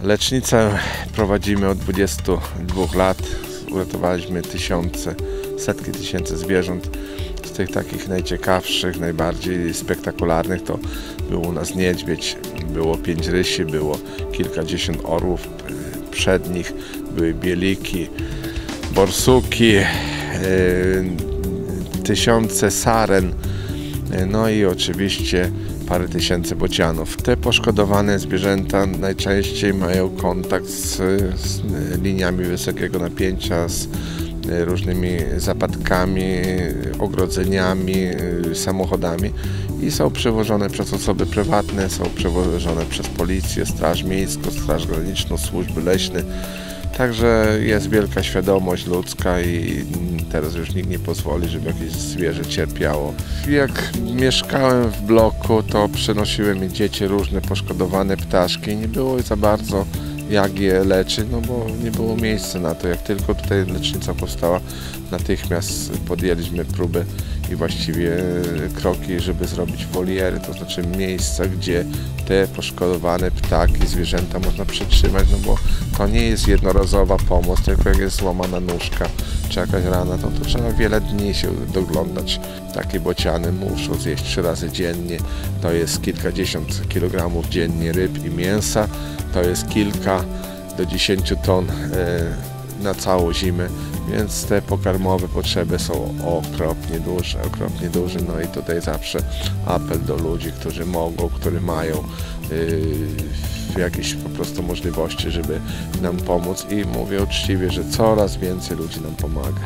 Lecznicę prowadzimy od 22 lat. Uratowaliśmy tysiące, setki tysięcy zwierząt. Z tych takich najciekawszych, najbardziej spektakularnych to był u nas niedźwiedź, było pięć rysi, było kilkadziesiąt orłów przednich, były bieliki, borsuki, y, tysiące saren, no i oczywiście parę tysięcy bocianów. Te poszkodowane zwierzęta najczęściej mają kontakt z, z liniami wysokiego napięcia, z e, różnymi zapadkami, ogrodzeniami, e, samochodami i są przewożone przez osoby prywatne, są przewożone przez policję, straż miejską, straż graniczną, służby leśne. Także jest wielka świadomość ludzka i teraz już nikt nie pozwoli, żeby jakieś zwierzę cierpiało. Jak mieszkałem w bloku, to przynosiły mi dzieci różne poszkodowane ptaszki. Nie było za bardzo jak je leczyć, no bo nie było miejsca na to. Jak tylko tutaj lecznica powstała, natychmiast podjęliśmy próby i właściwie kroki, żeby zrobić woliery, to znaczy miejsca, gdzie te poszkodowane ptaki, zwierzęta można przetrzymać, no bo to nie jest jednorazowa pomoc, tylko jak jest złamana nóżka czy jakaś rana, to, to trzeba wiele dni się doglądać. Takie bociany muszą zjeść trzy razy dziennie, to jest kilkadziesiąt kilogramów dziennie ryb i mięsa, to jest kilka do 10 ton e, na całą zimę, więc te pokarmowe potrzeby są okropnie duże, okropnie duże. No i tutaj zawsze apel do ludzi, którzy mogą, którzy mają yy, jakieś po prostu możliwości, żeby nam pomóc i mówię uczciwie, że coraz więcej ludzi nam pomaga.